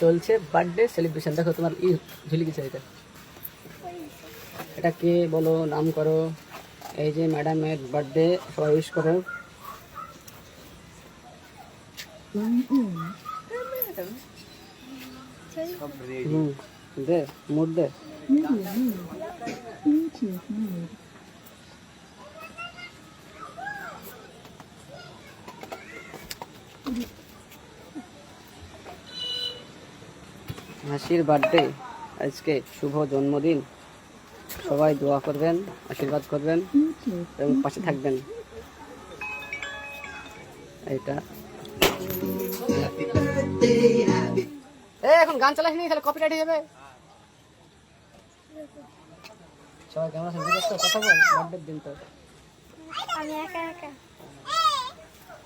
চলছে birthday celebration দেখো তোমার ই ঝুলি গেছে এটা। এটা কে বলো, নাম করো, এই যে ম্যাডামের বার্থডে সবাই উইশ করো। দে, মুড দে। হাসির বার্থডে আজকে শুভ জন্মদিন। সবাই দোয়া করবেন আশীর্বাদ করবেন এবং পাশে থাকবেন। এটা এখন গান চালাস নি তাহলে কপিরাইট হয়ে যাবে। সবাই কেমন আছেন? কথা বল বার্থডের দিন তো। আমি একা একা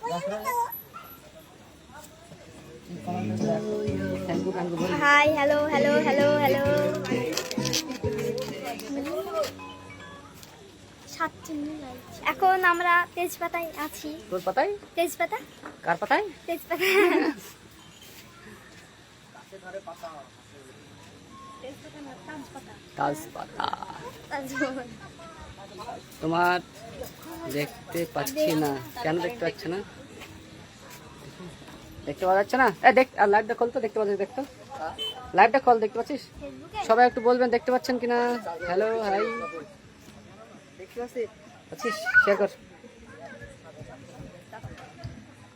thank you thank you ball hi hello hello hello hello এখন আমরা তেজপাতায় আছি। তোর পাতায় তেজপাতা? কার পাতায় তেজপাতা। তাজ তোমার দেখতে পাচ্ছি না। কেন দেখতে পাচ্ছ না? দেখতে পাওয়া যাচ্ছে না? দেখ, আর লাইভটা খোল তো, দেখতে পাচ্ছিস দেখতো লাইভটা খোল, দেখতে পাচ্ছিস? সবাই একটু বলবেন, দেখতে পাচ্ছেন কিনা? হ্যালো হাই পাচ্ছিস শেয়ার কর।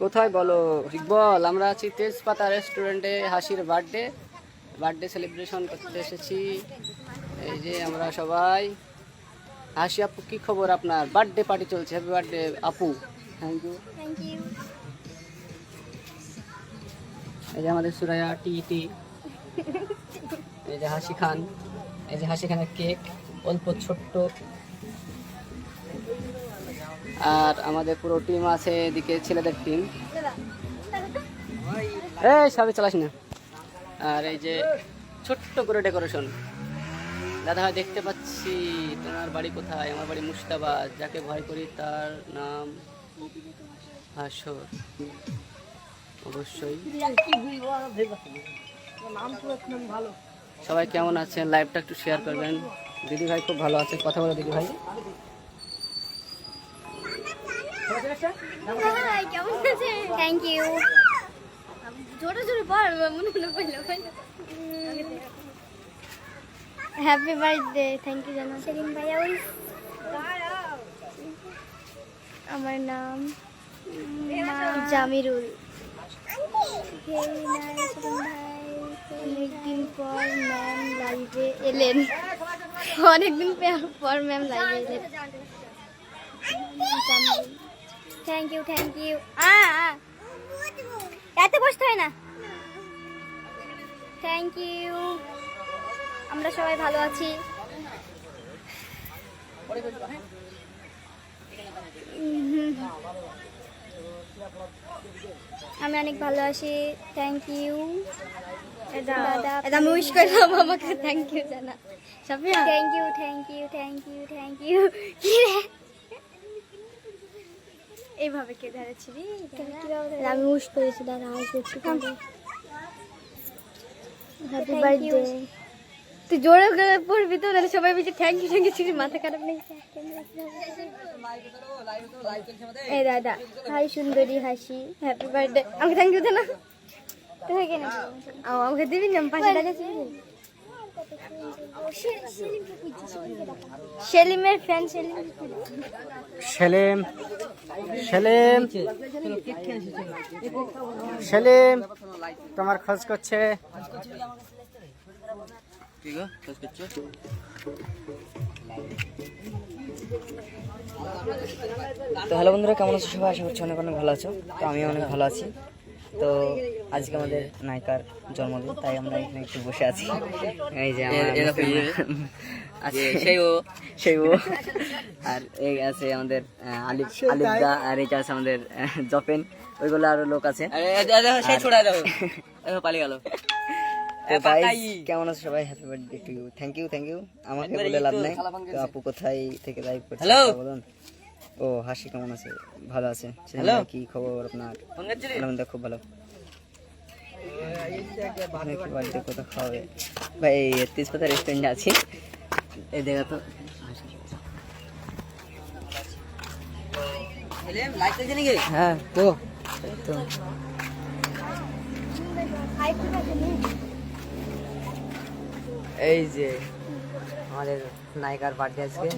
কোথায় বলো? বল আমরা আছি তেজপাতা রেস্টুরেন্টে হাসির বার্থডে বার্থডে সেলিব্রেশন করতে এসেছি। এই যে আমরা সবাই। হাসি আপু, কি খবর আপনার? বার্থডে পার্টি চলছে হ্যাপি বার্থডে আপু। থ্যাংক ইউ থ্যাংক ইউ এই যে আমাদের সুরাইয়া টি টি এই যে হাসি খান, এই যে হাসি খানের কেক, অল্প ছোট্ট। আর আমাদের পুরো টিম আছে এদিকে ছেলেদের টিম এই সবে চালাস না। আর এই যে ছোট্ট করে ডেকোরেশন দাদা ভাই, দেখতে পাচ্ছি তোমার বাড়ি কোথায়? আমার বাড়ি মুর্শিদাবাদ। যাকে ভয় করি তার নাম হাসর। অবশ্যই। সবাই কেমন আছেন? লাইভটা একটু শেয়ার করবেন। দিদি ভাই খুব ভালো আছে। কথা বলো দিদি ভাই। থ্যাংক ইউ জোরে জোরে বল মনে মনে বলল হ্যাপি বার্থডে থ্যাংক ইউ জানা। সেলিম ভাইয়া ওই আমার নাম জামিরুল। অনেকদিন পর ম্যাম লাইভে এলেন অনেকদিন পর ম্যাম লাইভে এলেন থ্যাংক ইউ থ্যাংক ইউ এত বসতে হয় না থ্যাংক ইউ আমরা সবাই ভালো আছি উম, আমি অনেক ভালো আছি। থ্যাংক ইউ দাদা আমি উইশ করলাম আমাকে। Thank you Jana. Safia. Thank you thank you thank you thank you এইভাবে কে ধরেছিলি আমি উইশ করেছি দাদা আসবে হ্যাপি বার্থডে তুই জোরে পড়বি তো, নাহলে সবাই বলছে থ্যাংক ইউ ছিলি মাথা খারাপ নেই এই দাদা, হাই সুন্দরী হাসি হ্যাপি বার্থডে আমাকে থ্যাংক ইউ দে না। আমাকে দিবি না? পাশে দাঁড়িয়েছি সেলিমের ফ্যান সেলিম। সেলিম সেলিম সেলিম, তোমার খোঁজ করছে। তো হ্যালো বন্ধুরা কেমন আছো সবাই? আশা করছি অনেক অনেক ভালো আছো। তো আমিও অনেক ভালো আছি। তো আজকে আমাদের নায়িকার জন্মদিন তাই আমরা এখানে একটু বসে আছি। এই যে আছে সেই ও। সেই ও। আর এই আছে আমাদের আলিফ আলিফ আর এই আছে আমাদের জপেন ওইগুলো আরও লোক আছে। সেই ছোড়া দাও। পালিয়ে গেল। তো guys, কেমন আছো সবাই? Happy birthday to you thank you thank you আমাকে বলে লাভ নাই। তো আপু কোথায় থেকে লাইভ করছে? হ্যালো বলুন। ও হাসি কেমন আছে? ভালো আছে। হ্যালো কি খবর আপনার? আলহামদুলিল্লাহ খুব ভালো। কোথাও খাওয়াবে ভাই এই তেজপাতা রেস্টুরেন্টে আছি। এই দেখা তো হ্যাঁ তো। তো এই যে আমাদের নায়িকার বার্থডে আজকে।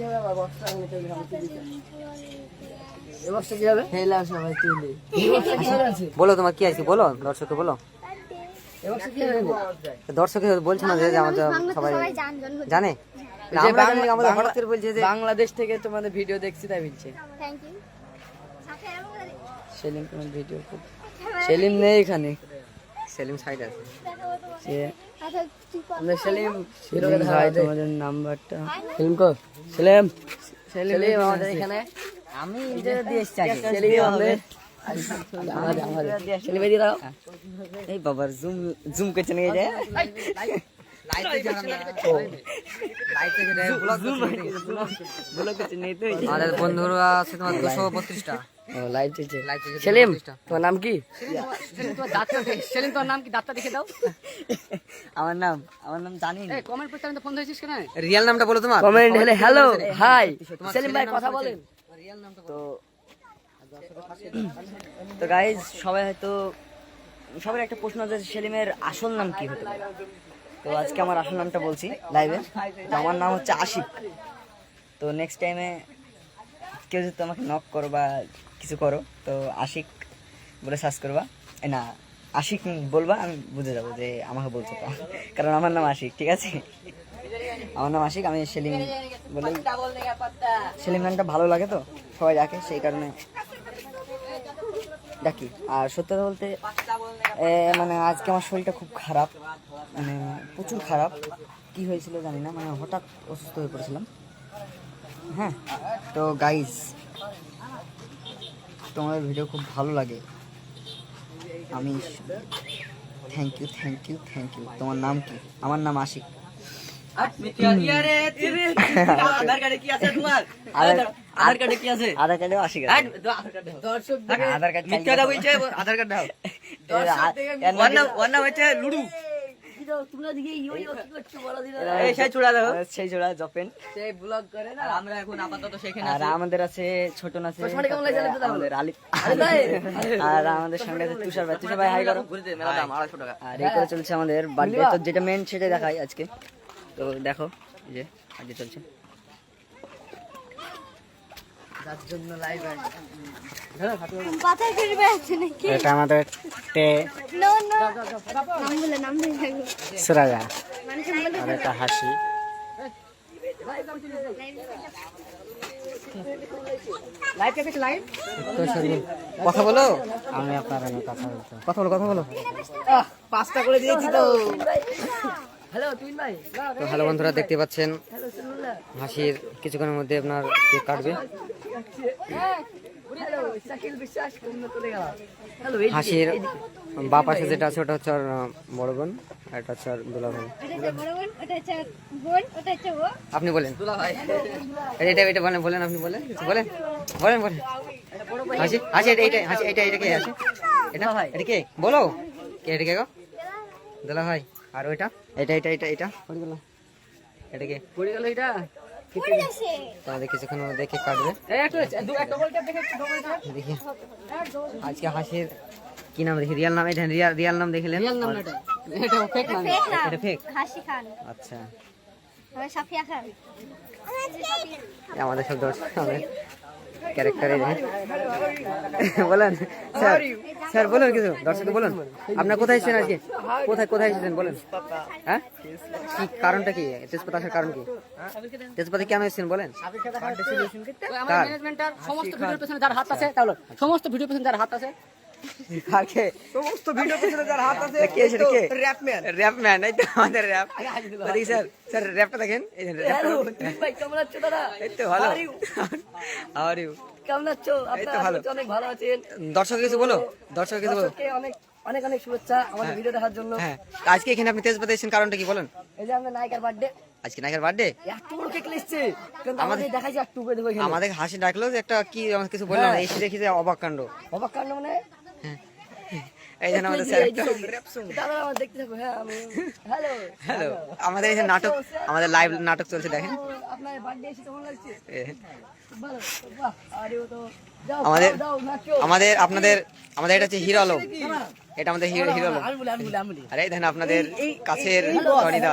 বলো তোমার কি আছে বলো দর্শককে বলো। দর্শকে বলছে না যে আমাদের সবাই জান? বাংলাদেশ থেকে তোমাদের ভিডিও দেখছি তাই বলছে। সেলিম তোমার ভিডিও সেলিম নেই এখানে। সেলিম সাইড আছে সে আচ্ছা তুই কর। আমরা সেলিম সেলিম ভাই তোমাদের নাম্বারটা সেলিম কো সেলিম সেলিম আমাদের এখানে আমি ইন্টারভিউ দিয়ে এসেছি সেলিম আমাদের আমাদের আমাদের সেলিম এদিকে দাও এই বাবার জুম জুম করছে নাকি যে আমাদের বন্ধুরা আছে তোমার দুশো বত্রিশটা লাইভ চলছে সেলিম তোমার নাম কি? সেলিম তোমার নাম কি? দাঁতটা দেখে দাও। আমার নাম আমার নাম জানি না কমেন্ট করতে আমি তো ফোন ধরেছিস কেন? রিয়েল নামটা বলো তোমার। কমেন্ট হলে হ্যালো হাই সেলিম ভাই কথা বলেন। তো তো গাইজ সবাই হয়তো সবার একটা প্রশ্ন আছে সেলিমের আসল নাম কি হতে পারে? তো আজকে আমার আসল নামটা বলছি লাইভে আমার নাম হচ্ছে আশিক। তো নেক্সট টাইমে কেউ যদি আমাকে নক করো বা কিছু করো, তো আশিক বলে সার্চ করবা। না, আশিক বলবা, আমি বুঝে যাব যে আমাকে বলছো তো। কারণ আমার নাম আশিক, ঠিক আছে? আমার নাম আশিক, আমি সেলিম বলে সেলিম নামটা ভালো লাগে তো, সবাই ডাকে, সেই কারণে ডাকি। আর সত্যি কথা বলতে মানে আজকে আমার শরীরটা খুব খারাপ মানে প্রচুর খারাপ। কি হয়েছিল জানি না মানে হঠাৎ অসুস্থ হয়ে পড়েছিলাম। হ্যাঁ তো গাইজ তোমার ভিডিও খুব ভালো লাগে আমি thank you thank you thank you তোমার নাম কি আমার নাম আশিক আধার কার্ডে লুডু সেই চূড়া দেখো। সেই চূড়া জপেন। সেই ব্লগ করে না আমরা এখন আপাতত সেখানে আর আমাদের আছে ছোট আছে আর সঙ্গে আছে তুষার ভাই। তুষার ভাই হাই করো। আর এই করে চলছে আমাদের বার্থডে। তো যেটা মেন সেটাই দেখাই আজকে। তো দেখো এই যে আজকে চলছে যার জন্য লাইভ মাথায় ফিরবে আছে নাকি এটা আমাদের টে আর এটা হাসি। কথা বলো। আমি আপনার কথা বলতে। কথা বলো কথা বলো। পাঁচটা করে দিয়েছি তো। হ্যালো তুই ভাই। তো হ্যালো বন্ধুরা দেখতে পাচ্ছেন। হাসির কিছুক্ষণের মধ্যে আপনার কেক কাটবে। হাসির বা পাশে যেটা আছে ওটা হচ্ছে আহ, বড় বোন এটা হচ্ছে ওর দুলা ভাই। আপনি বলেন। এটা এটা বলেন বলেন আপনি বলেন বলেন বলেন বলেন। হাসি হাসি এটা এটা হাসি এটা এটা কে এটা ভাই এটা কে? বলো। কে এটা কে গো? দুলা ভাই। আর ওইটা? এটা এটা এটা এটা। এটা কে পড়ে গেল। এটা তোমাদের কিছুক্ষণ কাটবে। দেখে দেখি। আজকে হাসির কি নাম দেখি? রিয়াল নাম এটা রিয়াল রিয়াল নাম দেখলেন এটা ফেক আচ্ছা। আমাদের সব দর্শক আমাদের ক্যারেক্টারে বলেন স্যার স্যার বলুন কিছু দর্শক বলুন। আপনার কোথায় এসেছেন আজকে? কোথায় কোথায় এসেছেন বলেন। হ্যাঁ? কি কারণটা কি? তেজপাতা আসার কারণ কি? তেজপাতা কেন এসেছেন বলেন? সমস্ত ভিডিওর পেছনে যার হাত আছে তাহলে সমস্ত ভিডিওর পেছনে যার হাত আছে কাকে সমস্ত ভিডিও পেছনে যার হাত আছে কে সেটা কে? র‍্যাপ ম্যান র‍্যাপ ম্যান এই তো আমাদের র‍্যাপ দেখি স্যার স্যার র‍্যাপটা দেখেন। এই র‍্যাপটা ভাই কেমন আছো দাদা? এই তো ভালো। আর ইউ কেমন আছো? আপনারা অনেক ভালো আছেন। দর্শক কিছু বলো? দর্শক কিছু বলো? অনেক অনেক অনেক শুভেচ্ছা আমাদের ভিডিও দেখার জন্য। হ্যাঁ। আজকে এখানে আপনি তেজপাতা এসেছেন কারণটা কি বলেন? এই যে আমাদের নায়িকার বার্থডে আজকে নায়কের বার্থডে একটু বড় কেক লিখছে কিন্তু আমাদের দেখাইছে একটু করে দেবো আমাদের হাসি ডাকলো যে একটা কি আমাকে কিছু বললাম হ্যাঁ। এসে দেখি যে অবাক কাণ্ড। অবাক কাণ্ড মানে? এই জন্য আমাদের স্যার হ্যালো। আমাদের এই যে নাটক আমাদের লাইভ নাটক চলছে দেখেন। আমাদের আমাদের আপনাদের আমাদের এটা হচ্ছে হিরো আলম। এটা আমাদের হিরো হিরো আলম। আরে দেখেন আপনাদের কাছের টনিদা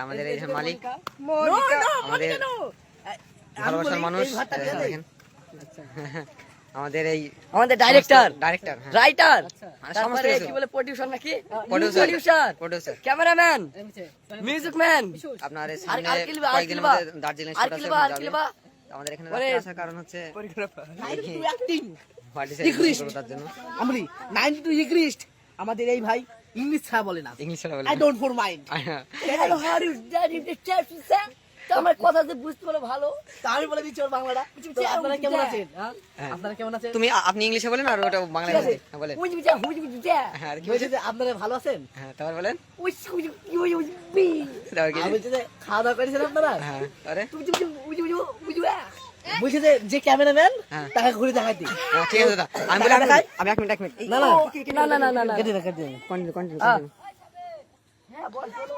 আমাদের এই যে মালিক। আমাদের ভালোবাসার মানুষ দেখেন। আমাদের এই আমাদের ডাইরেক্টর ডাইরেক্টর রাইটার সমস্ত তারপরে কি বলে প্রডিউসার নাকি? Producer producer cameraman music man আপনার সামনে আর কি আর কি মধ্যে দার্জিলিং আর শুট কি আছে। আমাদের এখানে আসার কারণ হচ্ছে পার্টি তার জন্য। আমরি নাইনটি টু ইংলিশ আমাদের এই ভাই ইংলিশ ছাড়া বলে না। ইংলিশ বলে I don't for mind hello how you that is the আমার কথা যে বুঝতে পারো ভালো বলে দিচ্ছি ওর বাংলাটা আপনারা কেমন আছেন হ্যাঁ? হ্যাঁ। আপনারা কেমন আছেন তুমি আপনি ইংলিশে বলেন আর ওটা বাংলায় বলেন হ্যাঁ, হ্যাঁ কি বলছি আপনারা ভালো আছেন হ্যাঁ তারপর বলেন খাওয়া দাওয়া করেছেন আপনারা হ্যাঁ বলছি যে যে ক্যামেরাম্যান হ্যাঁ। তাকে ঘুরে দেখাই দিই হ্যাঁ, ঠিক আছে দাদা আমি বলি দেখাই? আমি এক মিনিট এক মিনিট না না না না না না না কেটে দে, কেটে কন্টিনিউ কন্টিনিউ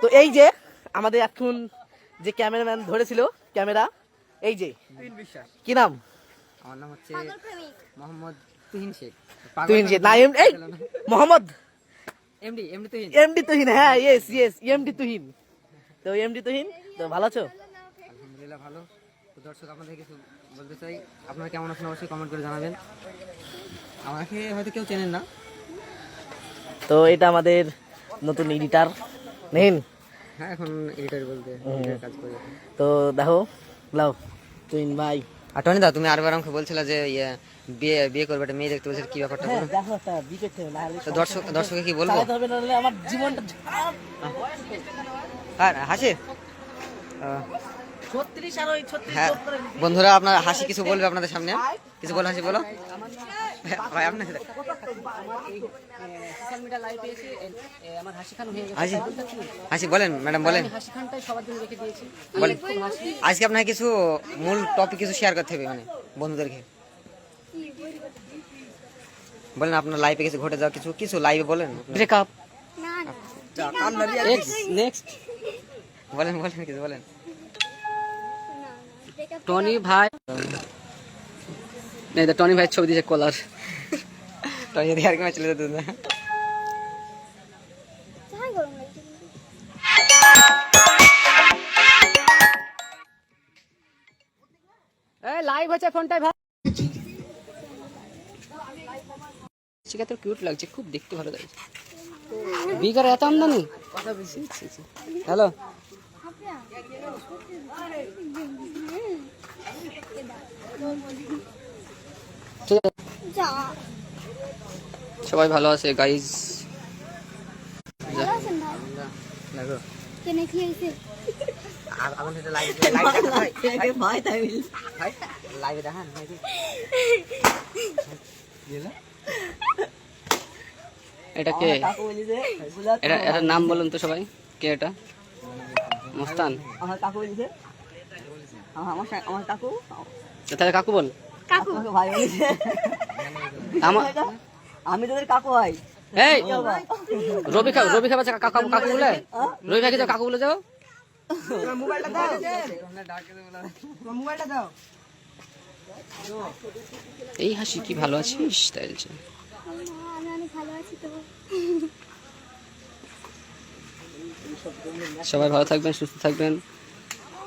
তো এই যে আমাদের এখন যে ক্যামেরাম্যান ধরেছিল ক্যামেরা এই যে। কি নাম? আমার নাম হচ্ছে মোহাম্মদ তুহিন শেখ। তুহিন যে না এম- এই Mohammad. MD MD Tuhin. MD Tuhin হ্যাঁ ইয়েস ইয়েস এমডি তুহিন। তো এমডি তুহিন তো ভালো আছো? আলহামদুলিল্লাহ ভালো। তো দর্শক আপনাদের কিছু বলতে চাই। আপনারা কেমন আছেন? অবশ্যই কমেন্ট করে জানাবেন। আমাকে হয়তো কেউ চেনেন না। তো এটা আমাদের নতুন এডিটার নেন। হ্যাঁ এখন এডিটর বলতে কাজ করি। তো দেখো লাও তুহিন ভাই। আর টনি দা তুমি আরবার আমাকে বলছিলে যে ইয়ে বিয়ে বিয়ে করবে একটা মেয়ে দেখতে বলছে কি ব্যাপারটা বলো? দেখো একটা না হলে তো দর্শক দর্শকে কি বলব? হবে না হলে আমার জীবনটা আর হাসি? আহ, ছত্রিশ আর ওই ছত্রিশ হ্যাঁ। বন্ধুরা আপনার হাসি কিছু বলবে আপনাদের সামনে? কিছু বলো হাসি বলো। ভাই আমার হাসি খান হয়ে গেছে। হাসি? বলেন ম্যাডাম বলেন। হাসি খানটাই সবার জন্য রেখে দিয়েছি। বলেন। আজকে আপনাকে কিছু মূল টপিক কিছু শেয়ার করতে হবে মানে বন্ধুদেরকে। বলেন আপনার লাইফে কিছু ঘটে যাওয়া কিছু কিছু লাইভে বলেন। ব্রেকআপ না না নেক্সট নেক্সট বলেন বলেন কিছু বলেন। টনি ভাই। নেই তো টনি ভাই ছবি দিয়েছে কলার। তো যদি আর কি চলে যেত না। এই লাইভ হচ্ছে ফোনটাই চিকা তো কিউট লাগছে খুব দেখতে ভালো লাগছে। বিগার এত আমদানি? হ্যালো? ঠিক আছে সবাই ভালো আছে গাইজ এটা কে? এটা এটার নাম বলুন তো সবাই। কে এটা? মস্তান। আমার কাকু আমার কাকু। তাহলে কাকু বল। কাকু। ভাই আমি তোদের কাকু ভাই। এই! রবি খা রবি কাকু কাকু কাকু বলে? রবি ভাইকে যাও কাকু বলে যাও। মোবাইলটা দাও। এই হাসি কি ভালো আছিস? তাই বলছে। আমি অনেক ভালো আছি তো সবাই ভালো থাকবেন সুস্থ থাকবেন।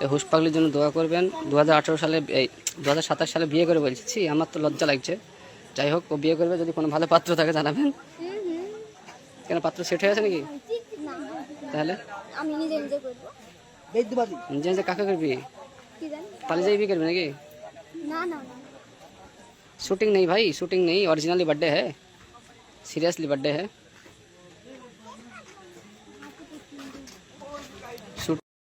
এই হুশ পাগলির জন্য দোয়া করবেন দু সালে এই দু সালে বিয়ে করে বলছি ছি, আমার তো লজ্জা লাগছে যাই হোক ও বিয়ে করবে যদি কোনো ভালো পাত্র থাকে জানাবেন কেন পাত্র সেট হয়ে আছে নাকি না তাহলে আমি নিজে নিজে করবো বেদবাদি নিজে নিজে কাকে করবি কি জানি পালিয়ে যাই বিয়ে করবি নাকি না না না शूटिंग नहीं भाई शूटिंग नहीं ओरिजिनली बर्थडे है सीरियसली बर्थडे है